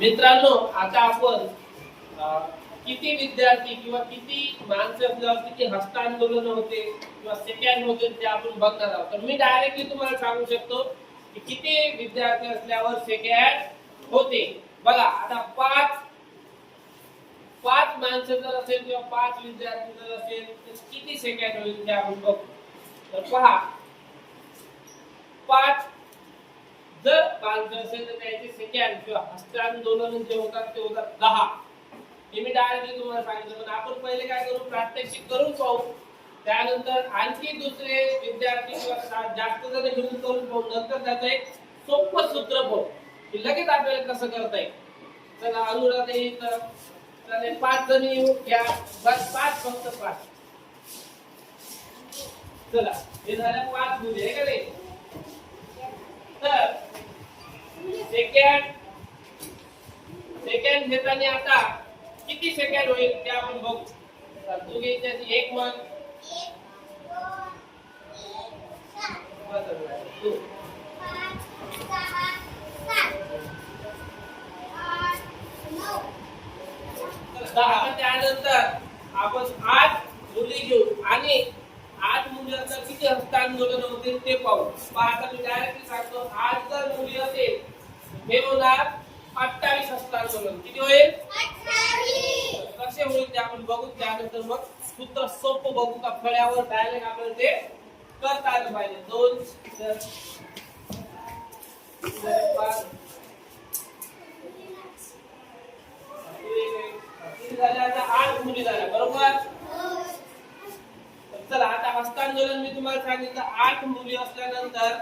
मित्रांनो आता आपण किती विद्यार्थी किंवा किती माणसं जर किती हस्तांदोलन होते किंवा सेकंड होते ते आपण बघणार आहोत. तर मी डायरेक्टली तुम्हाला सांगू शकतो की किती विद्यार्थी असल्यावर सेकंड होते. बघा आता पाच पाच माणसं जर असेल किंवा पाच विद्यार्थी जर असेल तर किती सेकंड होईल ते आपण बघू. तर पहा पाच जर माणसं असेल तर त्याचे सेकंड किंवा हस्तांदोलन जे होतात ते होतात दहा. हे मी डायरेक्टली तुम्हाला सांगितलं. पण आपण पहिले काय करू? प्रात्यक्षिक करून पाहू. त्यानंतर आणखी दुसरे विद्यार्थी किंवा जास्त जण घेऊन करून पाहू. नंतर त्याचं एक सोपं सूत्र पाहू. की लगेच आपल्याला कसं करता येईल? चला अनुराधा इथं. चालेल पाच जणी येऊ. घ्या. बस पाच फक्त पाच. चला हे झालं पाच मुली आहे का नाही तर सेकंड सेकंड घेताना आता किती सेकंड होईल ते आपण बघू. तर तू घ्यायची एक मन. दहा. त्यानंतर आपण आठ मुली घेऊ. आणि आठ मुलांना किती हस्तांदोलन होते ते पाहू. पहा आता मी डायरेक्टली सांगतो. आठ जर मुली असेल हे होणार अठ्ठावीस हस्तांदोलन किती होईल? कसे होईल ते आपण बघू त्यानंतर मग सूत्र सोपं बघू का फळ्यावर डायरेक्ट आपल्याला ते करता आलं पाहिजे. दोन पाच. आठ मुली झाल्या बरोबर चला आता हस्तांदोलन मी तुम्हाला सांगितलं. आठ मुली असल्यानंतर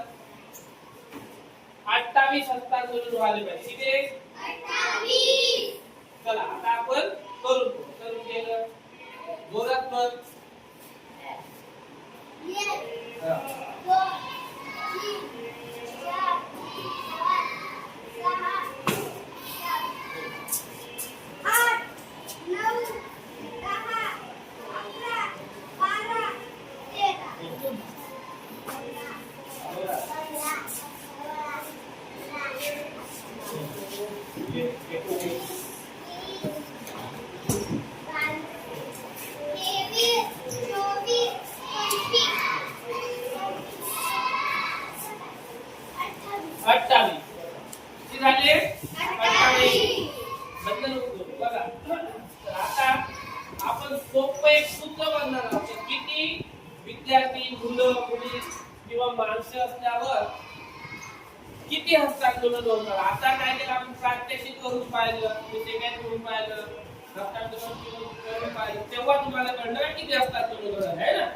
अठ्ठावीस हस्तांदोलन व्हायला पाहिजे किती? चला आता आपण करून. करून केलं जोरात मग अठ्ठावीस किती झाले अठ्ठावीस बदल नको करू. बघा तर आता आपण सोपं एक सूत्र बनणार आहोत तर किती? विद्यार्थी मुलं मुली किंवा माणसं असल्यावर किती हस्तांदोलन होणार आता काय केलं आपण? प्रात्यक्षिक करून पाहिलं सेकंड करून पाहिलं? हस्तांदोलन करून पाहिलं. तेव्हा तुम्हाला कळणार किती हस्तांदोलन होणार आहे ना?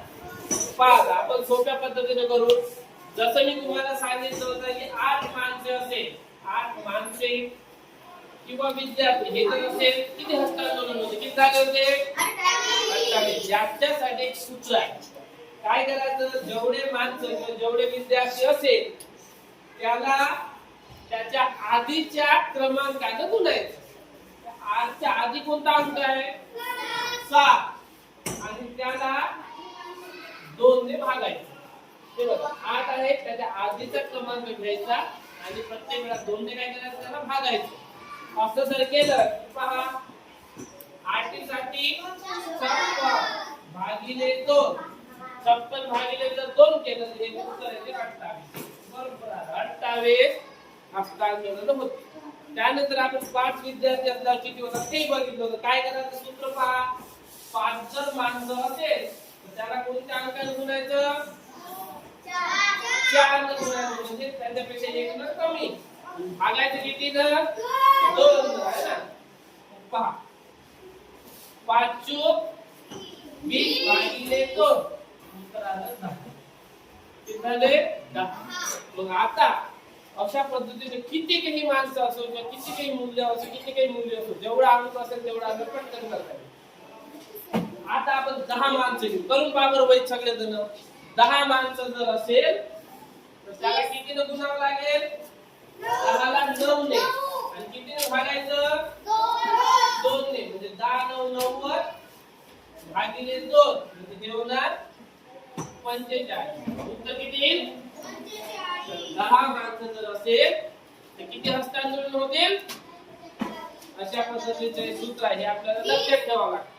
पहा आपण सोप्या पद्धतीने करू. जसं मी तुम्हाला सांगितलं होतं की आठ माणसे असेल आठ माणसे किंवा विद्यार्थी हे जर असेल किती हस्तांदोलन होते किती झाले होते? अठ्ठावीस. याच्यासाठी एक सूत्र आहे. काय करायचं? जेवढे माणसं जेवढे विद्यार्थी असेल त्याला त्याच्या आधीच्या क्रमांकानं गुणायचं आजच्या आधी कोणता अंक आहे? सात. आणि त्याला दोन ने भागायचं बघा आठ आहे त्याच्या आधीचा क्रमांक घ्यायचा आणि प्रत्येक वेळा दोन ने काय करायचं? त्याला भागायचं. असं जर केलं पहा. आठीसाठी छप्पन भागिले दोन. छप्पन भागिले जर दोन केलं तर हे उत्तर येते अठ्ठावीस. आहे. अठ्ठावीस हस्तांदोलन होते? त्यानंतर आपण पाच विद्यार्थी असल्यावर किती होतात ते बघितलं होतं. काय करायचं? सूत्र पहा. पाच जर माणसं असेल तर त्याला कोणत्या अंकाने गुणायचं चार न गुणायचं म्हणजे त्यांच्यापेक्षा एक न कमी. भागायचं किती न दोन आहे ना? पहा. पाच चूक वीस भागिले दोन. उत्तर आलं दहा. किती झाले दहा. मग आता अशा पद्धतीने किती काही माणसं असो किंवा किती काही मूल्य असो किती काही मूल्य असो जेवढा अंक असेल तेवढा अंक पटकन करता आता आपण दहा माणसं घेऊ. करून पहा वैद सगळे जण दहा माणसं जर असेल तर त्याला किती न गुणावं लागेल? दहाला नऊ ने. आणि किती भागायचं? दोन ने. म्हणजे दहा नऊ नव्वद. भागिले दोन. म्हणजे जेवणार पंचेचाळीस. उत्तर किती येईल? दहा माणसं जर असेल तर किती हस्तांदोलन होतील? अशा पद्धतीचे सूत्र आहे हे आपल्याला लक्षात ठेवावं लागतं.